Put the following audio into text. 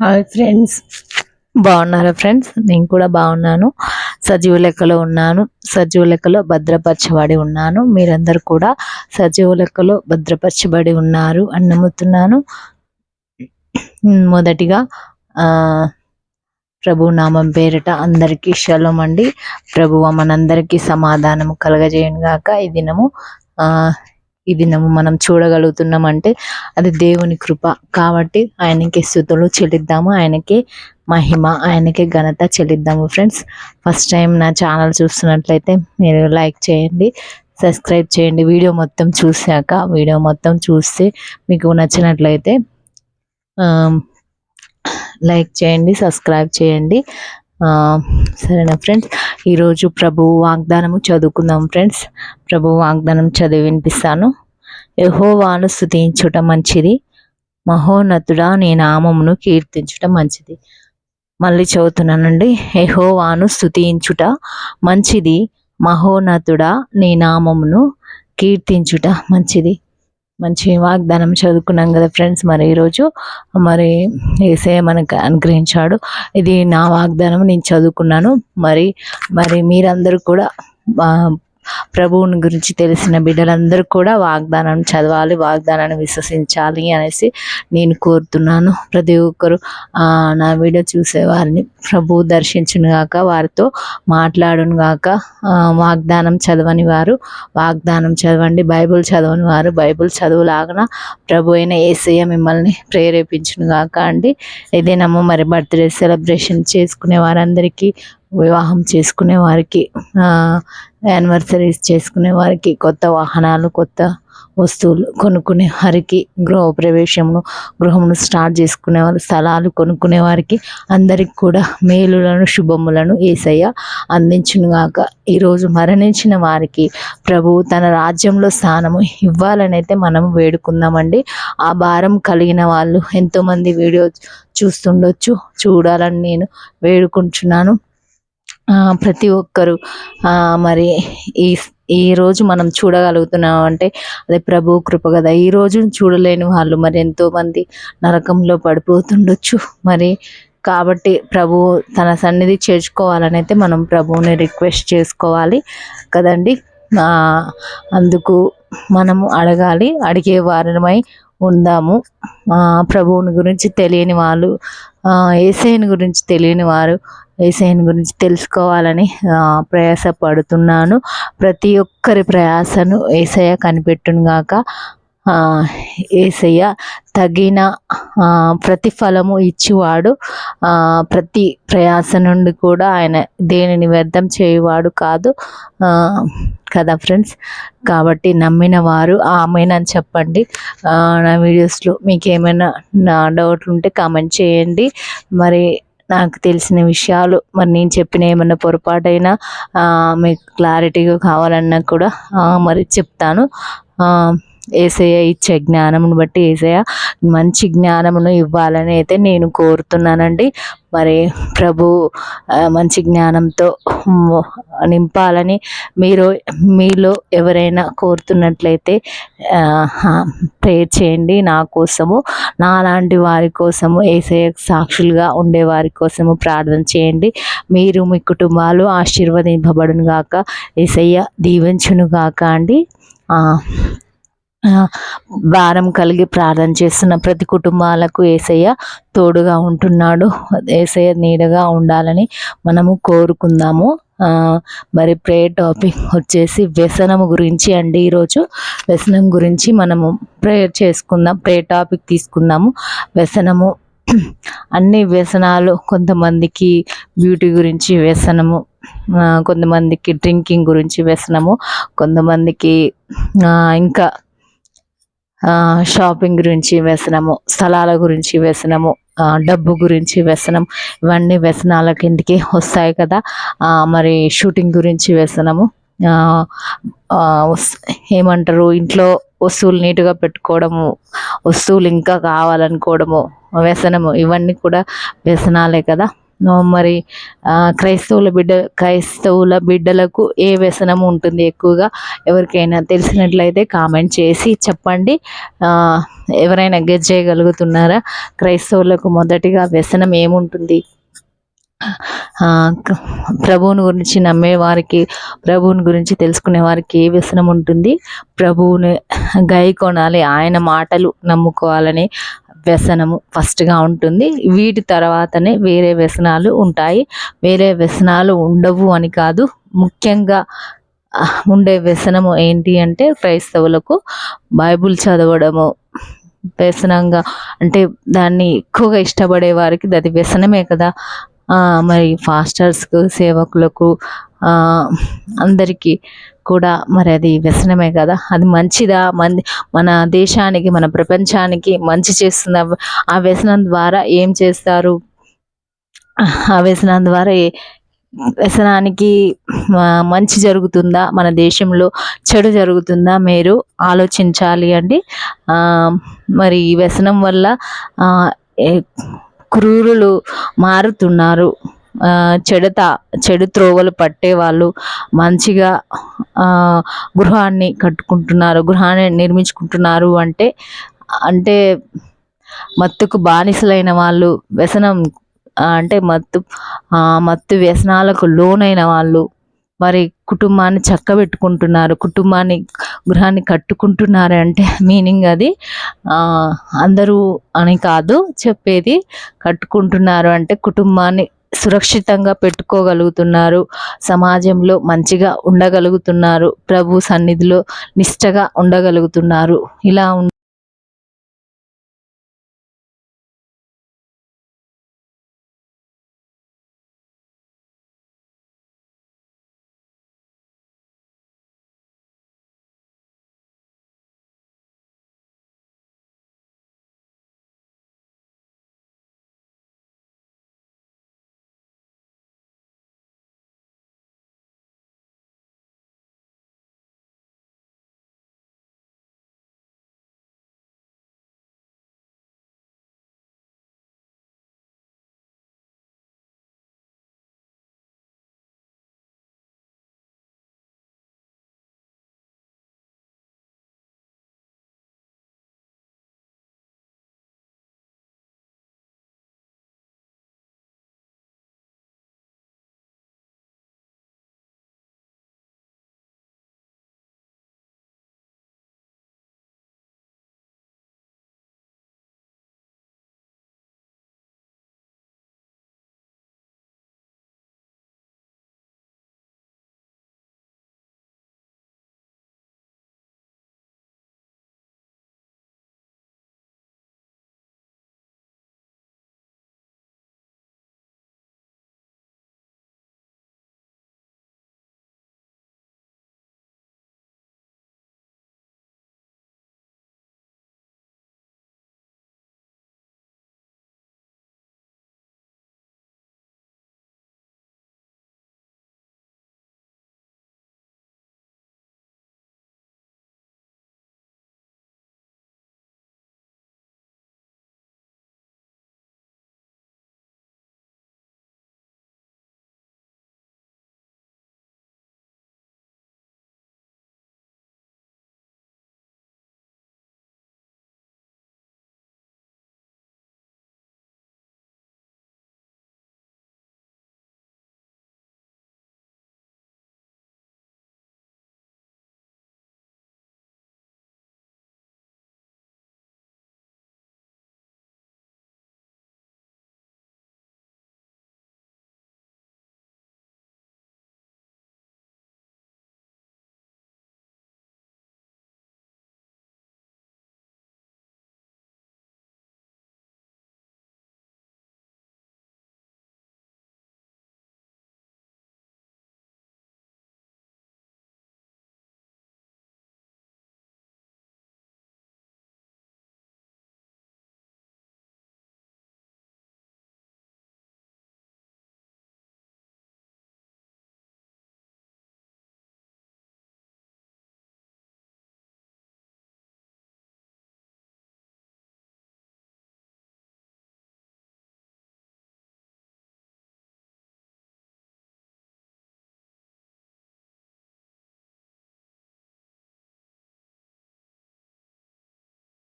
Hi friends బాగున్నారా friends? నేను కూడా బాగున్నాను. సజీవ లెక్కలో ఉన్నాను. సజీవ లెక్కలో భద్రపరచబడి ఉన్నాను. మీరందరూ కూడా సజీవ లెక్కలో భద్రపరచబడి ఉన్నారు అని నమ్ముతున్నాను. మొదటిగా ఆ ప్రభు నామం పేరిట అందరికీ శలం అండి. ప్రభువ మనందరికీ సమాధానం కలగజేయను గాక ఈ దినము ఆ ఈ దినము మనం చూడగలుగుతున్నామంటే అది దేవుని కృప. కాబట్టి ఆయనకి స్థుతులు చెల్లిద్దాము ఆయనకి మహిమ ఆయనకే ఘనత చెల్లిద్దాము ఫ్రెండ్స్. ఫస్ట్ టైం నా ఛానల్ చూస్తున్నట్లయితే మీరు లైక్ చేయండి సబ్స్క్రైబ్ చేయండి. వీడియో మొత్తం చూశాక వీడియో మొత్తం చూస్తే మీకు నచ్చినట్లయితే లైక్ చేయండి సబ్స్క్రైబ్ చేయండి. సరేనా ఫ్రెండ్స్? ఈరోజు ప్రభు వాగ్దానము చదువుకుందాం ఫ్రెండ్స్. ప్రభు వాగ్దానం చదివి వినిపిస్తాను యహోవాను స్థుతించుట మంచిది. మహోన్నతుడా నీ నామమును కీర్తించుట మంచిది. మళ్ళీ చదువుతున్నానండి. యహోవాను స్థుతించుట మంచిది. మహోన్నతుడా నీ నామమును కీర్తించుట మంచిది. మంచి వాగ్దానం చదువుకున్నాం కదా ఫ్రెండ్స్. మరి ఈరోజు మరి ఏసే మనకు అనుగ్రహించాడు. ఇది నా వాగ్దానం నేను చదువుకున్నాను. మరి మరి మీరందరూ కూడా ప్రభువుని గురించి తెలిసిన బిడ్డలందరూ కూడా వాగ్దానం చదవాలి వాగ్దానాన్ని విశ్వసించాలి అనేసి నేను కోరుతున్నాను. ప్రతి ఒక్కరు నా వీడియో చూసేవారిని ప్రభు దర్శించును గాక వారితో మాట్లాడును గాక వాగ్దానం చదవని వారు వాగ్దానం చదవండి బైబుల్ చదవని వారు బైబుల్ చదువులాగన ప్రభు అయిన ఏసయ్య మిమ్మల్ని ప్రేరేపించును గాక అండి ఏదైనా మరి బర్త్డే సెలబ్రేషన్ చేసుకునే వారందరికీ వివాహం చేసుకునే వారికి యానివర్సరీస్ చేసుకునే వారికి కొత్త వాహనాలు కొత్త వస్తువులు కొనుక్కునే వారికి గృహప్రవేశము గృహమును స్టార్ట్ చేసుకునే వారు స్థలాలు కొనుక్కునే వారికి అందరికి కూడా మేలులను శుభములను ఏసయ్య అందించునుగాక. ఈరోజు మరణించిన వారికి ప్రభువు తన రాజ్యంలో స్థానము ఇవ్వాలనైతే మనం వేడుకుందామండి. ఆ భారం కలిగిన వాళ్ళు ఎంతోమంది వీడియో చూస్తుండొచ్చు చూడాలని నేను వేడుకుంటున్నాను. ప్రతి ఒక్కరు మరి ఈ ఈరోజు మనం చూడగలుగుతున్నాం అంటే అదే ప్రభు కృప కదా. ఈరోజు చూడలేని వాళ్ళు మరి ఎంతోమంది నరకంలో పడిపోతుండొచ్చు మరి. కాబట్టి ప్రభు తన సన్నిధి చేర్చుకోవాలని అయితే మనం ప్రభువుని రిక్వెస్ట్ చేసుకోవాలి కదండి. అందుకు మనము అడగాలి అడిగే వారమై ఉందాము. ప్రభువుని గురించి తెలియని వాళ్ళు ఏసైని గురించి తెలియని వారు ఏసైని గురించి తెలుసుకోవాలని ప్రయాసపడుతున్నాను. ప్రతి ఒక్కరి ప్రయాసను ఏసయ్య కనిపెట్టును గాక ఏసయ్య తగిన ప్రతిఫలము ఇచ్చేవాడు. ప్రతి ప్రయాస నుండి కూడా ఆయన దేనిని వ్యర్థం చేయవాడు కాదు. కదా ఫ్రెండ్స్? కాబట్టి నమ్మిన వారు ఆమెనని చెప్పండి. నా వీడియోస్లో మీకు ఏమైనా నా డౌట్లు ఉంటే కామెంట్ చేయండి. మరి నాకు తెలిసిన విషయాలు మరి నేను చెప్పిన ఏమన్నా పొరపాటైనా మీకు క్లారిటీగా కావాలన్నా కూడా మరి చెప్తాను. ఏసయ్య ఇచ్చే జ్ఞానమును బట్టి ఏసయ్య మంచి జ్ఞానమును ఇవ్వాలని అయితే నేను కోరుతున్నానండి. మరి ప్రభు మంచి జ్ఞానంతో నింపాలని మీరు మీలో ఎవరైనా కోరుతున్నట్లయితే ప్రేర్ చేయండి నా కోసము నాలాంటి వారి కోసము ఏసయ సాక్షులుగా ఉండే వారి కోసము ప్రార్థన చేయండి. మీరు మీ కుటుంబాలు ఆశీర్వదింపబడును గాక ఏసయ్య దీవించును గాక అండి భారం కలిగి ప్రార్థన చేస్తున్న ప్రతి కుటుంబాలకు ఏసయ్య తోడుగా ఉంటున్నాడు. ఏసయ్య నీడగా ఉండాలని మనము కోరుకుందాము. మరి ప్రే టాపిక్ వచ్చేసి వ్యసనం గురించి అండి ఈరోజు. వ్యసనం గురించి మనము ప్రేయర్ చేసుకుందాం ప్రే టాపిక్ తీసుకుందాము. వ్యసనము అన్ని వ్యసనాలు కొంతమందికి బ్యూటీ గురించి వ్యసనము కొంతమందికి డ్రింకింగ్ గురించి వ్యసనము కొంతమందికి ఇంకా షాపింగ్ గురించి వ్యసనము స్థలాల గురించి వ్యసనము డబ్బు గురించి వ్యసనం ఇవన్నీ వ్యసనాల కిందికి వస్తాయి కదా. మరి షూటింగ్ గురించి వ్యసనము ఏమంటారు ఇంట్లో వస్తువులు నీట్గా పెట్టుకోవడము వస్తువులు ఇంకా కావాలనుకోవడము వ్యసనము ఇవన్నీ కూడా వ్యసనాలే కదా. మరి క్రైస్తవుల బిడ్డ క్రైస్తవుల బిడ్డలకు ఏ వ్యసనం ఉంటుంది ఎక్కువగా? ఎవరికైనా తెలిసినట్లయితే కామెంట్ చేసి చెప్పండి. ఎవరైనా గెస్ చేయగలుగుతున్నారా? క్రైస్తవులకు మొదటిగా వ్యసనం ఏముంటుంది? ప్రభువుని గురించి నమ్మే వారికి ప్రభువుని గురించి తెలుసుకునే వారికి ఏ వ్యసనం ఉంటుంది? ప్రభువుని గై కొనాలి ఆయన మాటలు నమ్ముకోవాలని వ్యసనము ఫస్ట్గా ఉంటుంది. వీటి తర్వాతనే వేరే వ్యసనాలు ఉంటాయి. వేరే వ్యసనాలు ఉండవు అని కాదు. ముఖ్యంగా ఉండే వ్యసనము ఏంటి అంటే క్రైస్తవులకు బైబుల్ చదవడము వ్యసనంగా అంటే దాన్ని ఎక్కువగా ఇష్టపడే వారికి అది వ్యసనమే కదా. ఆ, మరి ఫాస్టర్స్కు సేవకులకు అందరికీ కూడా మరి అది వ్యసనమే కదా. అది మంచిదా? మన మన దేశానికి మన ప్రపంచానికి మంచి చేస్తుందా? ఆ వ్యసనం ద్వారా ఏం చేస్తారు? ఆ వ్యసనం ద్వారా వ్యసనానికి మంచి జరుగుతుందా? మన దేశంలో చెడు జరుగుతుందా? మీరు ఆలోచించాలి అండి. మరి ఈ వ్యసనం వల్ల క్రూరులు మారుతున్నారు. చెడత చెడు త్రోవలు పట్టే వాళ్ళు మంచిగా గృహాన్ని కట్టుకుంటున్నారు గృహాన్ని నిర్మించుకుంటున్నారు అంటే అంటే మత్తుకు బానిసలైన వాళ్ళు వ్యసనం అంటే మత్తు మత్తు వ్యసనాలకు లోనైన వాళ్ళు మరి కుటుంబాన్ని చక్కబెట్టుకుంటున్నారు కుటుంబాన్ని గృహాన్ని కట్టుకుంటున్నారు అంటే మీనింగ్ అది అందరూ అని కాదు చెప్పేది కట్టుకుంటున్నారు అంటే కుటుంబాన్ని సురక్షితంగా పెట్టుకోగలుగుతున్నారు. సమాజంలో మంచిగా ఉండగలుగుతున్నారు. ప్రభు సన్నిధిలో నిష్టగా ఉండగలుగుతున్నారు. ఇలా ఉం